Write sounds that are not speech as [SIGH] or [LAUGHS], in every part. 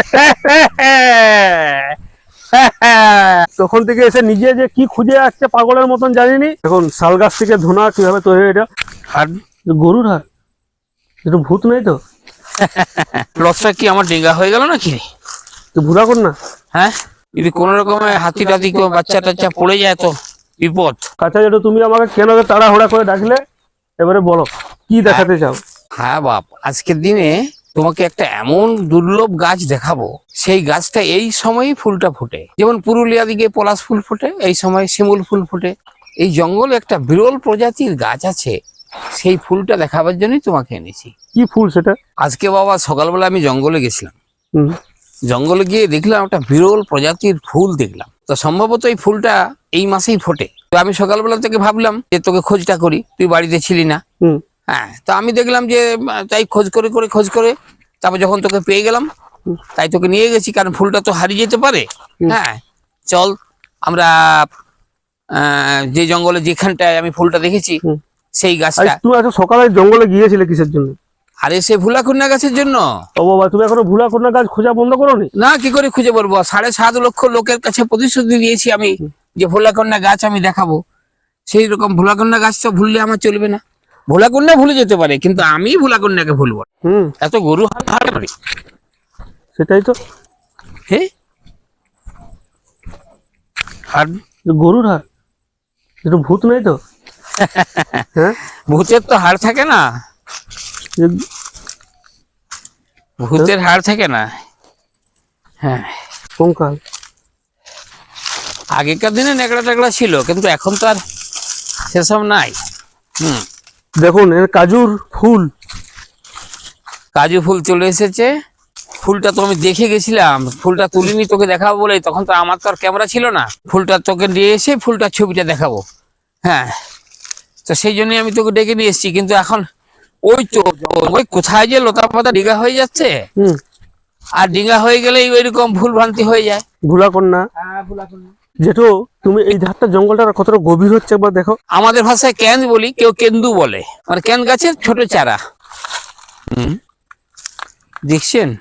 [LAUGHS] তখন থেকে এসে নিজে যে কি খুঁজে আসছে পাগলের মতন জানিনি। এখন শাল গাছ থেকে ধুনা কীভাবে তৈরি এটা আর গরুর হাট একটু ভূত নেই তো? [LAUGHS] লসটা কি আমার ডেঙ্গা হয়ে গেল নাকি? তুই ভুলা কর না। হ্যাঁ? যদি কোন রকমের হাতি টাতি কেউ বাচ্চা টাচ্চা পড়ে যায় তো বিপদ। কাঁচা যেটা তুমি আমাকে কেন তাড়াহুড়া করে ডাকলে? এবারে বলো কি দেখাতে চাও? হ্যাঁ বাপ আজকের দিনে তোমাকে একটা এমন দুর্লভ গাছ দেখাবো সেই গাছটা এই সময়ই ফুলটা ফোটে। যেমন পুরুলিয়া দিকে পলাশ ফুল ফোটে এই সময় শিমুল ফুল ফোটে। এই জঙ্গলে একটা বিরল প্রজাতির গাছ আছে সেই ফুলটা দেখাবার জন্যই তোমাকে এনেছি। কি ফুল সেটা? আজকে বাবা সকালবেলা আমি জঙ্গলে গেছিলাম। হুম। জঙ্গলে গিয়ে দেখলাম একটা বিরল প্রজাতির ফুল দেখলাম। তো সম্ভবত এই ফুলটা এই মাসেই ফোটে। তো আমি সকালবেলা থেকে ভাবলাম যে তোকে খোঁজটা করি তুই বাড়িতে ছিলি না। হুম। হ্যাঁ তো আমি দেখলাম যে তাই খোঁজ করে করে খোঁজ করে তারপর যখন তোকে পেয়ে গেলাম তাই তোকে নিয়ে গেছি কারণ ফুলটা তো হারিয়ে যেতে পারে। হ্যাঁ চল আমরা যে জঙ্গলে যেখানটায় আমি ফুলটা দেখেছি সেই গাছটা। তুমি সকালে জঙ্গলে গিয়েছিলে কিসের জন্য? আরে সে ভুলাকুন্না গাছের জন্য। ও বাবা তুমি এখনও ভুলা কোন গাছ খোঁজা বন্ধ করো না কি করে খুঁজে বলব? সাড়ে সাত লক্ষ লোকের কাছে প্রতিশ্রুতি দিয়েছি আমি যে ভোলাকন্যা গাছ আমি দেখাবো। সেই রকম ভোলাকন্যা গাছটা ভুললে আমার চলবে না। ভোলাকন্যা ভুলে যেতে পারে কিন্তু আমি ভোলাকন্যাকে ভুলবো। হুম। এত গরু হারে পারি সেটাই তো। হে? আর গরুর হাট একটু ভূত নেই তো? [LAUGHS] হ্যাঁ? ভূতের তো হাড় থাকে না। ভূতের হাড় থাকে না। হ্যাঁ। কঙ্কাল আগেকার দিনে নেকড়া টেকড়া ছিল কিন্তু এখন তো আর সেসব নাই। হুম। দেখুন এর কাজুর ফুল। কাজু ফুল চলে এসেছে। ফুলটা তো আমি দেখে গেছিলাম। ফুলটা তুলিনি তোকে দেখাবো বলে তখন তো আমার তো আর ক্যামেরা ছিল না। ফুলটা তোকে নিয়ে এসে ফুলটার ছবিটা দেখাবো। হ্যাঁ। তো সেই জন্যই আমি তোকে ডেকে নিয়ে এসেছি। কিন্তু এখন ওই তো ওই কোথায় যে লতা পাতা ডিগা হয়ে যাচ্ছে? হুম। আর ডিঙ্গা হয়ে গেলেই ওইরকম ভুল ভ্রান্তি হয়ে যায়। ভুলা কন্যা যেটো তুমি এই ধারটা জঙ্গলটা কতটা গভীর হচ্ছে একবার দেখো। আমাদের ভাষায় ক্যান বলি কেউ কেন্দু বলে। মানে ক্যান গাছের ছোট চারা। হুম। দেখছেন?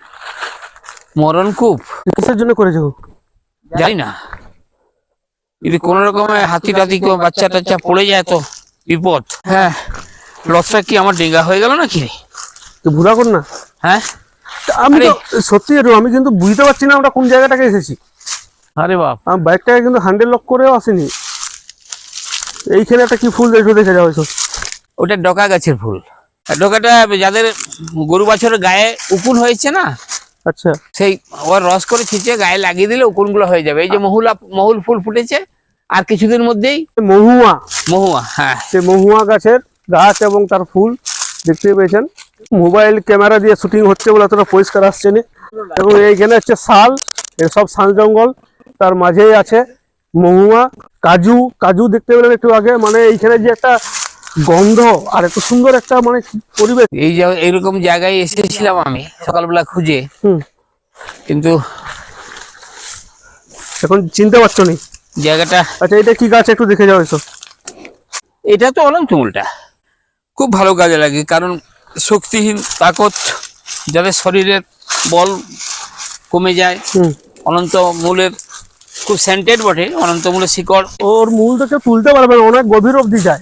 মরণকূপ কিসের জন্য করেছ? জানি না। যদি কোন রকমের হাতি টাতি কেউ বাচ্চা টাচ্চা পড়ে যায় তো বিপদ। হ্যাঁ লসটা কি আমার ডেঙ্গা হয়ে গেল নাকি? তো ভুলা কর না। হ্যাঁ? তা আমি সত্যি আমি কিন্তু বুঝতে পারছি না আমরা কোন জায়গাটাকে এসেছি। আরে বাপ। আমি বাইকটাকে কিন্তু হ্যান্ডেল লক করেও আসিনি। এইখানে একটা কি ফুল দেখে দেখে যাও হয়তো ওটা ডকা গাছের ফুল। আর ডকাটা যাদের গরু বাছরের গায়ে উকুন হয়েছে না আচ্ছা। সেই ওর রস করে ছিঁচে গায়ে লাগিয়ে দিলে উকুনগুলো হয়ে যাবে। এই যে মহুলা মহুল ফুল ফুটেছে আর কিছুদিন মধ্যেই মহুয়া। মহুয়া হ্যাঁ। সে মহুয়া গাছের গাছ এবং তার ফুল দেখতে পেয়েছেন। মোবাইল ক্যামেরা দিয়ে শুটিং হচ্ছে বলে অতটা পরিষ্কার আসছে না। এবং এইখানে হচ্ছে শাল এসব শাল জঙ্গল। তার মাঝেই আছে মহুয়া কাজু কাজু দেখতে পেলেন একটু আগে মানে এইখানে যে একটা গন্ধ আর এত সুন্দর একটা মানে পরিবেশ। এই যে এইরকম জায়গায় এসেছিলাম আমি সকালবেলা খুঁজে। হুম। কিন্তু এখন চিনতে পারছ নি? জায়গাটা আচ্ছা এটা কি গাছ একটু দেখে যাও এসো। এটা তো অনেক চুলটা খুব ভালো কাজে লাগে কারণ শক্তিহীন তাকত যাদের শরীরের বল কমে যায় অনন্ত মূলের খুব সেন্টেড বটে অনন্ত মূলের শিকড়। ওর মূল থেকে তুলতে পারবে অনেক গভীর অবধি যায়।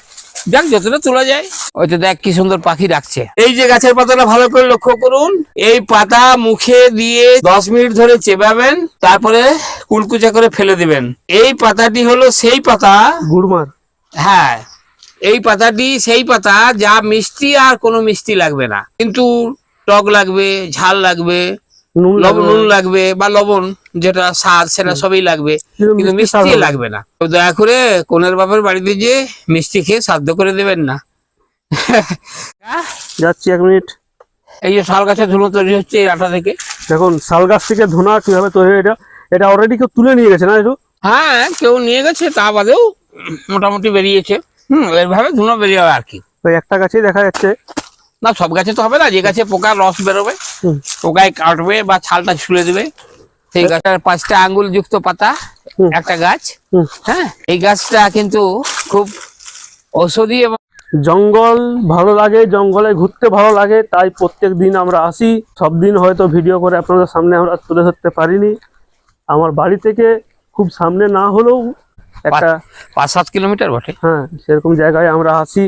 যাক যতটা তোলা যায় ওই তো দেখ কি সুন্দর পাখি ডাকছে। এই যে গাছের পাতাটা ভালো করে লক্ষ্য করুন এই পাতা মুখে দিয়ে দশ মিনিট ধরে চেবাবেন তারপরে কুলকুচা করে ফেলে দিবেন। এই পাতাটি হলো সেই পাতা গুড়মার। হ্যাঁ এই পাতাটি সেই পাতা যা মিষ্টি আর কোনো মিষ্টি লাগবে না। কিন্তু টক লাগবে ঝাল লাগবে লবণ লাগবে। নুন লাগবে বা লবণ। যেটা স্বাদ সেটা সবই লাগবে। কিন্তু মিষ্টি হবে। লাগবে না। তো দয়া করে কোনের বাপের বাড়িতে যে মিষ্টি খেয়ে সাধ্য করে দেবেন না। [LAUGHS] যাচ্ছি এক মিনিট। এই যে শাল গাছের ধুলো তৈরি হচ্ছে এই আটা থেকে। দেখুন শাল গাছ থেকে ধুনা কীভাবে তৈরি হয় এটা এটা অলরেডি কেউ তুলে নিয়ে গেছে না একটু হ্যাঁ কেউ নিয়ে গেছে তা বাদেও মোটামুটি বেরিয়েছে। হুম এইভাবে ধুলো বেরিয়ে যাবে আর কি। ওই একটা গাছেই দেখা যাচ্ছে। না সব গাছে তো হবে না যে গাছে পোকার রস বেরোবে হুম। পোকায় কাটবে বা ছালটা ছুলে দেবে। সেই গাছটার পাঁচটা আঙ্গুল যুক্ত পাতা একটা গাছ। হ্যাঁ এই গাছটা কিন্তু খুব ঔষধি এবং জঙ্গল ভালো লাগে জঙ্গলে ঘুরতে ভালো লাগে তাই প্রত্যেক দিন আমরা আসি। সব দিন হয়তো ভিডিও করে আপনাদের সামনে আমরা তুলে ধরতে পারিনি। আমার বাড়ি থেকে খুব সামনে না হলেও একটা পাঁচ সাত কিলোমিটার বটে। হ্যাঁ সেরকম জায়গায় আমরা আসি।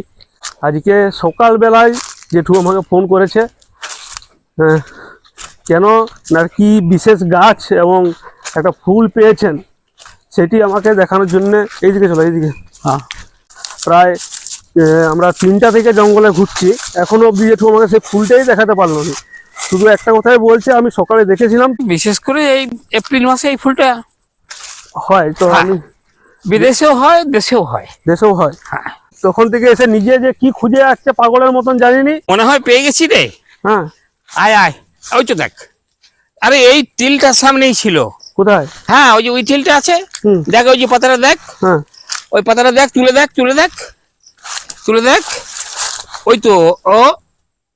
আজকে সকালবেলায় জেঠু আমাকে ফোন করেছে। হ্যাঁ, কেন না কি বিশেষ গাছ এবং একটা ফুল পেয়েছেন সেটি আমাকে দেখানোর জন্য এইদিকে চলো এইদিকে। হ্যাঁ। প্রায় আমরা তিনটা থেকে জঙ্গলে ঘুরছি এখনও অব্দি জেঠু আমাকে সেই ফুলটাই দেখাতে পারল না। শুধু একটা কথাই বলছে আমি সকালে দেখেছিলাম। বিশেষ করে এই এপ্রিল মাসে এই ফুলটা। হয় তো হ্যাঁ। আমি বিদেশেও হয় দেশেও হয়। দেশেও হয়। হ্যাঁ। তখন থেকে এসে নিজে যে কি খুঁজে আসছে পাগলের মতন জানিনি। মনে হয় পেয়ে গেছি রে। হ্যাঁ। আয় আয়। ওই তো দেখ। আরে এই টিলটার সামনেই ছিল। কোথায়? হ্যাঁ ওই যে ওই টিলটা আছে। দেখ ওই যে পাতাটা দেখ। হ্যাঁ। ওই পাতাটা দেখ তুলে দেখ তুলে দেখ তুলে দেখ। ওই তো ও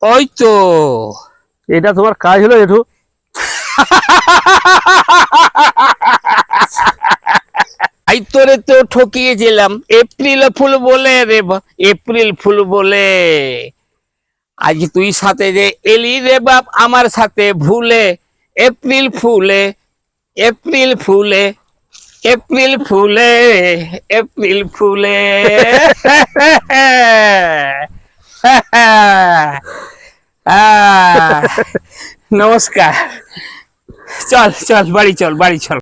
ওই তো। এটা তোমার কাজ হলো জেঠু। আই তোরে তো ঠকিয়ে গেলাম। এপ্রিল ফুল বলে রে এপ্রিল ফুল বলে। আজ তুই সাথে যে এলি রে বাপ আমার সাথে ভুলে, এপ্রিল ফুলে এপ্রিল ফুলে এপ্রিল ফুলে এপ্রিল ফুলে। নমস্কার। চল চল, বাড়ি চল বাড়ি চল।